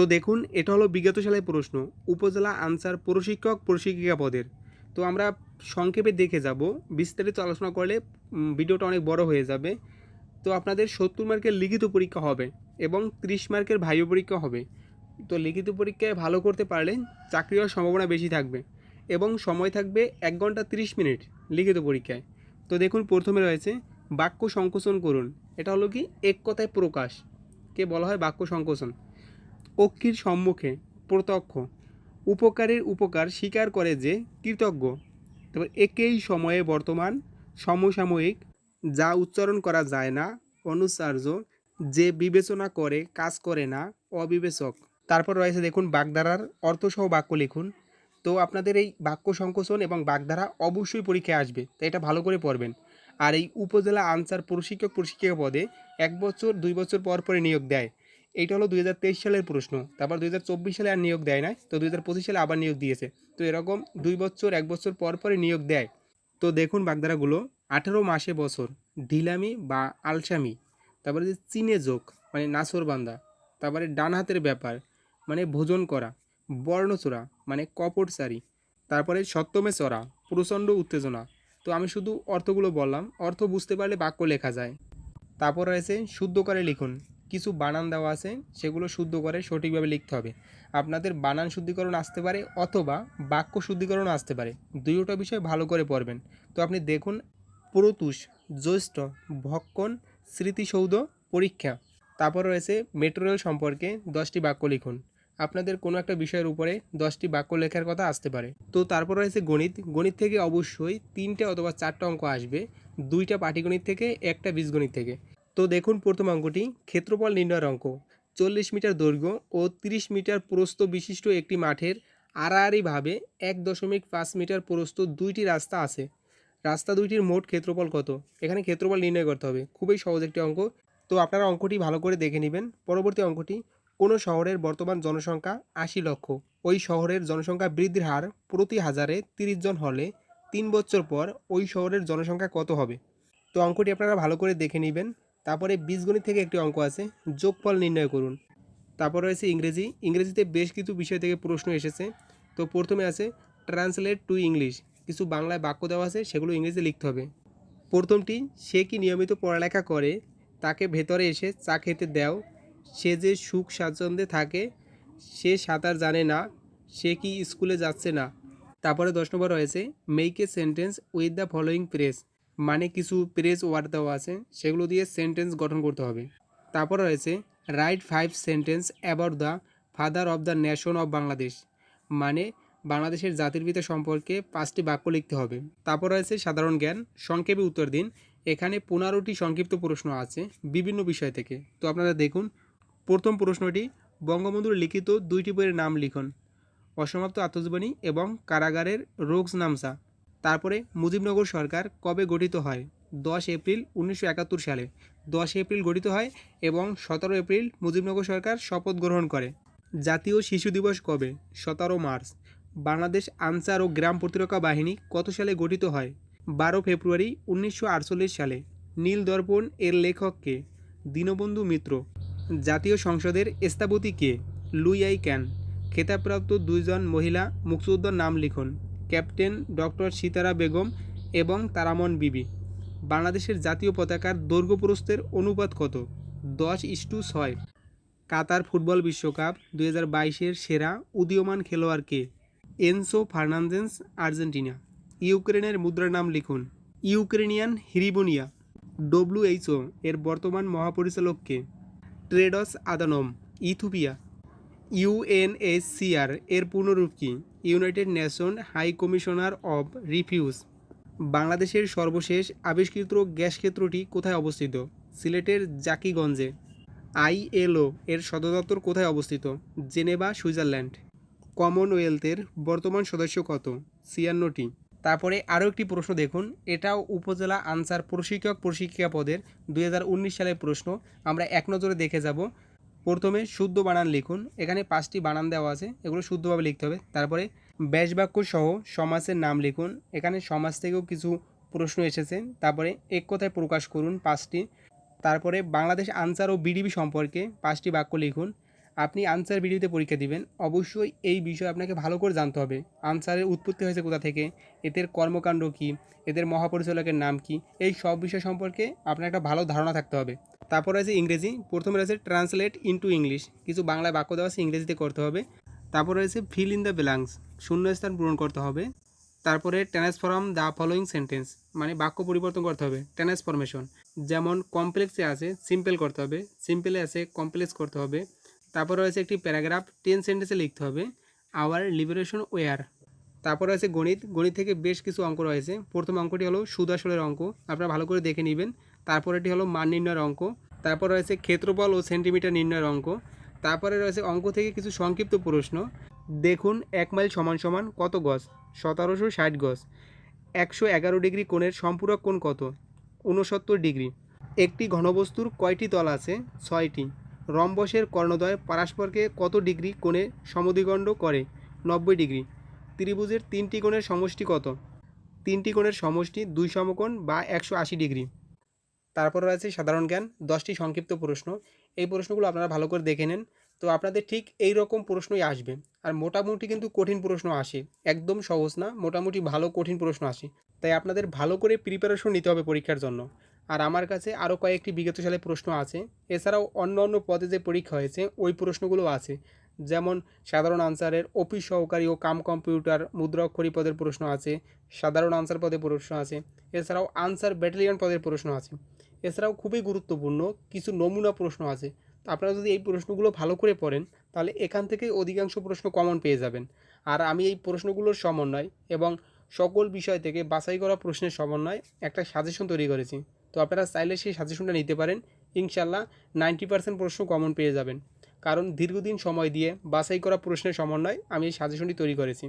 তো দেখুন, এটা হলো বিগত সালের প্রশ্ন। উপজেলা আনসার প্রশিক্ষক, প্রশিক্ষিকা পদের। তো আমরা সংক্ষেপে দেখে যাব। বিস্তারিত আলোচনা করলে ভিডিওটা অনেক বড় হয়ে যাবে। তো আপনাদের সত্তর মার্কের লিখিত পরীক্ষা হবে এবং ত্রিশ মার্কের ভাইও পরীক্ষা হবে। তো লিখিত পরীক্ষায় ভালো করতে পারলে চাকরি হওয়ার সম্ভাবনা বেশি থাকবে এবং সময় থাকবে এক ঘণ্টা তিরিশ মিনিট লিখিত পরীক্ষায়। তো দেখুন, প্রথমে রয়েছে বাক্য সংকোচন করুন। এটা হলো কি? এক কথায় প্রকাশ। কে বলা হয় বাক্য সংকোচন? অক্ষির সম্মুখে প্রত্যক্ষ। উপকারের উপকার স্বীকার করে যে কৃতজ্ঞ। তারপর একই সময়ে বর্তমান সমসাময়িক যা উচ্চারণ করা যায় না অনুচার্য যে বিবেচনা করে কাজ করে না, অবিবেচক। তারপর রয়েছে দেখুন বাগধারার অর্থসহ বাক্য লিখুন। তো আপনাদের এই বাক্য সংকোচন এবং বাগধারা অবশ্যই পরীক্ষায় আসবে তো এটা ভালো করে পড়বেন। আর এই উপজেলা আনসার প্রশিক্ষক প্রশিক্ষিকা পদে এক বছর, দুই বছর পর পরে নিয়োগ দেয়। এইটা হলো দুই হাজার তেইশ সালের প্রশ্ন। তারপর দুই হাজার চব্বিশ সালে আর নিয়োগ দেয় না তো দুই হাজার পঁচিশ সালে আবার নিয়োগ দিয়েছে। তো এরকম দুই বছর, এক বছর পর পরে নিয়োগ দেয়। তো দেখুন বাগধারাগুলো, আঠেরো মাসে বছর, ঢিলামি বা আলসামি। তারপরে যে চীনে যোগ মানে নাসরবান্দা তারপরে ডান হাতের ব্যাপার মানে ভোজন করা বর্ণচোরা মানে কপটচারী তারপরে সপ্তমে চড়া, প্রচণ্ড উত্তেজনা। তো আমি শুধু অর্থগুলো বললাম, অর্থ বুঝতে পারলে বাক্য লেখা যায়। তারপর রয়েছে শুদ্ধ করে লিখুন। কিছু বানান দেওয়া আছে, সেগুলো শুদ্ধ করে সঠিকভাবে লিখতে হবে। আপনাদের বানান শুদ্ধিকরণ আসতে পারে অথবা বাক্য শুদ্ধিকরণ আসতে পারে। দুইটা বিষয় ভালো করে পড়বেন। তো আপনি দেখুন, প্রতুষ, জ্যৈষ্ঠ, ভক্ষণ, স্মৃতিসৌধ, পরীক্ষা। তারপর রয়েছে মেট্রো রেল সম্পর্কে দশটি বাক্য লিখুন। আপনাদের কোনো একটা বিষয়ের উপরে দশটি বাক্য লেখার কথা আসতে পারে। তো তারপর রয়েছে গণিত। গণিত থেকে অবশ্যই তিনটে অথবা চারটা অঙ্ক আসবে। দুইটা পাটিগণিত থেকে, একটা বীজগণিত থেকে। তো দেখুন প্রথম অঙ্কটি, ক্ষেত্রফল নির্ণয়ের অঙ্ক। চল্লিশ মিটার দৈর্ঘ্য ও তিরিশ মিটার প্রস্থ বিশিষ্ট একটি মাঠের আড়াআড়িভাবে এক দশমিক পাঁচ মিটার প্রস্থ দুইটি রাস্তা আছে। রাস্তা দুইটির মোট ক্ষেত্রফল কত? এখানে ক্ষেত্রফল নির্ণয় করতে হবে। খুবই সহজ একটি অঙ্ক। তো আপনারা অঙ্কটি ভালো করে দেখে নেবেন। পরবর্তী অঙ্কটি, কোনো শহরের বর্তমান জনসংখ্যা আশি লক্ষ? ওই শহরের জনসংখ্যা বৃদ্ধির হার প্রতি হাজারে তিরিশ জন হলে তিন বছর পর ওই শহরের জনসংখ্যা কত হবে? তো অঙ্কটি আপনারা ভালো করে দেখে নেবেন। তারপরে বীজগণিত থেকে একটি অঙ্ক আছে, যোগফল নির্ণয় করুন। তারপর রয়েছে ইংরেজি। ইংরেজিতে বেশ কিছু বিষয় থেকে প্রশ্ন এসেছে। তো প্রথমে আছে ট্রান্সলেট টু ইংলিশ কিছু বাংলায় বাক্য দেওয়া আছে, সেগুলো ইংরেজিতে লিখতে হবে। প্রথমটি, সে কি নিয়মিত পড়ালেখা করে? তাকে ভেতরে এসে চা খেতে দাও। সে যে সুখ স্বাচ্ছন্দ্যে থাকে, সে সাঁতার জানে না। সে কি স্কুলে যাচ্ছে না। তারপরে দশ নম্বর রয়েছে make a sentence with the following press মানে কিছু প্রেস ওয়ার্ড দেওয়া আছে, সেগুলো দিয়ে সেন্টেন্স গঠন করতে হবে। তারপর রয়েছে write five sentence about the father of the nation of Bangladesh মানে বাংলাদেশের জাতির পিতা সম্পর্কে পাঁচটি বাক্য লিখতে হবে। তারপর রয়েছে, সাধারণ জ্ঞান, সংক্ষেপে উত্তর দিন, এখানে পনেরোটি সংক্ষিপ্ত প্রশ্ন আছে বিভিন্ন বিষয় থেকে। তো আপনারা দেখুন, প্রথম প্রশ্নটি, বঙ্গবন্ধুর লিখিত দুইটি বইয়ের নাম লিখুন, অসমাপ্ত আত্মজীবনী এবং কারাগারের রোগস নামসা। তারপরে মুজিবনগর সরকার কবে গঠিত হয়? দশ এপ্রিল উনিশশো একাত্তর সালে। দশ এপ্রিল গঠিত হয় এবং সতেরো এপ্রিল মুজিবনগর সরকার শপথ গ্রহণ করে। জাতীয় শিশু দিবস কবে? সতেরো মার্চ। বাংলাদেশ আনসার ও গ্রাম প্রতিরক্ষা বাহিনী কত সালে গঠিত হয়? বারো ফেব্রুয়ারি উনিশশো আটচল্লিশ সালে। নীল দর্পণ এর লেখক কে? দীনবন্ধু মিত্র। জাতীয় সংসদের স্থাপতি কে? Louis I Kahn. খেতাবপ্রাপ্ত দুইজন মহিলা মুক্তিযোদ্ধার নাম লিখুন। ক্যাপ্টেন ডক্টর সীতারা বেগম এবং তারামন বিবি। বাংলাদেশের জাতীয় পতাকার দৈর্ঘ্য প্রস্থের অনুপাত কত? দশ ইস্টু ছয়। কাতার ফুটবল বিশ্বকাপ দুই হাজার বাইশের সেরা উদীয়মান খেলোয়াড় কে? এনসো ফার্নান্দেস, আর্জেন্টিনা। ইউক্রেনের মুদ্রার নাম লিখুন। ইউক্রেনিয়ান হিরিবোনিয়া। ডব্লিউএইচও এর বর্তমান মহাপরিচালককে ট্রেডস আদানম ইথোপিয়া ইউএনএসসিআর এর পূর্ণরূপ কি? United Nation High Commissioner of refuge. বাংলাদেশের সর্বশেষ আবিষ্কৃত গ্যাস ক্ষেত্রটি কোথায় অবস্থিত? সিলেটের জাকিগঞ্জে। আইএলও এর সদর দপ্তর কোথায় অবস্থিত? Geneva, Switzerland. কমনওয়েলথের বর্তমান সদস্য কত? ছিয়ান্নটি। তারপরে আরও একটি প্রশ্ন দেখুন। এটাও উপজেলা আনসার প্রশিক্ষক প্রশিক্ষিকা পদের দু হাজার উনিশ সালের প্রশ্ন। আমরা এক নজরে দেখে যাব। প্রথমে শুদ্ধ বানান লিখুন। এখানে পাঁচটি বানান দেওয়া আছে, এগুলো শুদ্ধভাবে লিখতে হবে। তারপরে ব্যাসবাক্য সহ সমাসের নাম লিখুন। এখানে সমাজ থেকেও কিছু প্রশ্ন এসেছে। তারপরে এক কথায় প্রকাশ করুন পাঁচটি। তারপরে বাংলাদেশ আনসার ও বিডিবি সম্পর্কে পাঁচটি বাক্য লিখুন। আপনি আনসার ভিডিওতে পরীক্ষা দিবেন। অবশ্যই এই বিষয়ে আপনাকে ভালো করে জানতে হবে। আনসারের উৎপত্তি হয়েছে কোথা থেকে? এদের কর্মকাণ্ড কী? এদের মহাপরিচালকের নাম কি? এই সব বিষয় সম্পর্কে আপনার একটা ভালো ধারণা থাকতে হবে। তারপর আছে ইংরেজি। প্রথমে রয়েছে ট্রান্সলেট ইনটু ইংলিশ কিছু বাংলায় বাক্য দেওয়া আছে, ইংরেজিতে করতে হবে। তারপর রয়েছে ফিল ইন দ্য ব্ল্যাঙ্কস শূন্যস্থান পূরণ করতে হবে। তারপরে ট্রান্সফর্ম দ্য ফলোয়িং সেন্টেন্স মানে বাক্য পরিবর্তন করতে হবে। ট্রান্সফরমেশন যেমন কমপ্লেক্সে আছে সিম্পল করতে হবে। সিম্পলে আছে কমপ্লেক্স করতে হবে। তারপর রয়েছে একটি প্যারাগ্রাফ টেন সেন্টেন্সে লিখতে হবে আওয়ার লিবারেশন ওয়ার তারপর আছে গণিত গণিত থেকে বেশ কিছু অঙ্ক রয়েছে। প্রথম অঙ্কটি হলো সুদাসলের অঙ্ক, আপনারা ভালো করে দেখে নেবেন। তারপর এটি হলো মান নির্ণয়ের অঙ্ক, তারপর রয়েছে ক্ষেত্রফল ও সেন্টিমিটার নির্ণয়ের অঙ্ক, তারপরে রয়েছে অঙ্ক থেকে কিছু সংক্ষিপ্ত প্রশ্ন, দেখুন, এক মাইল সমান সমান কত গজ? সতেরোশো ষাট গজ। একশো এগারো ডিগ্রি কোণের সম্পূরক কোণ কত? ঊনসত্তর ডিগ্রি। একটি ঘনবস্তুর কয়টি তল আছে? ছয়টি। রম্বসের কর্ণদ্বয় পারস্পরকে কত ডিগ্রি কোণে সমদ্বিখণ্ড করে? নব্বই ডিগ্রি। ত্রিভুজের তিনটি কোণের সমষ্টি কত? তিনটি কোণের সমষ্টি দুই সমকোণ বা একশো আশি ডিগ্রি। তারপর রয়েছে সাধারণ জ্ঞান, দশটি সংক্ষিপ্ত প্রশ্ন। এই প্রশ্নগুলো আপনারা ভালো করে দেখে নেন। তো আপনাদের ঠিক এই রকম প্রশ্নই আসবে। আর মোটামুটি কিন্তু কঠিন প্রশ্ন আসে। একদম সহজ না, মোটামুটি ভালো কঠিন প্রশ্ন আসে। তাই আপনাদের ভালো করে প্রিপারেশন নিতে হবে পরীক্ষার জন্য। আর আমার কাছে আরও কয়েকটি বিগত সালে প্রশ্ন আছে। এছাড়াও অন্য অন্য পদে যে পরীক্ষা হয়েছে, ওই প্রশ্নগুলো আছে। যেমন, সাধারণ আনসারের অফিস সহকারী ও কাম কম্পিউটার মুদ্রাক্ষরী পদের প্রশ্ন আছে, সাধারণ আনসার পদে প্রশ্ন আছে, এছাড়াও আনসার ব্যাটালিয়ন পদের প্রশ্ন আছে। এছাড়াও খুবই গুরুত্বপূর্ণ কিছু নমুনা প্রশ্ন আছে। আপনারা যদি এই প্রশ্নগুলো ভালো করে পড়েন, তাহলে এখান থেকে অধিকাংশ প্রশ্ন কমন পেয়ে যাবেন। আর আমি এই প্রশ্নগুলোর সমন্বয় এবং সকল বিষয় থেকে বাছাই করা প্রশ্নের সমন্বয় একটা সাজেশন তৈরি করেছি। তো আপনারা চাইলে সেই সাজেশনটা নিতে পারেন। ইনশাল্লাহ নাইনটি পার্সেন্ট প্রশ্ন কমন পেয়ে যাবেন। কারণ দীর্ঘদিন সময় দিয়ে বাছাই করা প্রশ্নের সমন্বয় আমি এই সাজেশনটি তৈরি করেছি।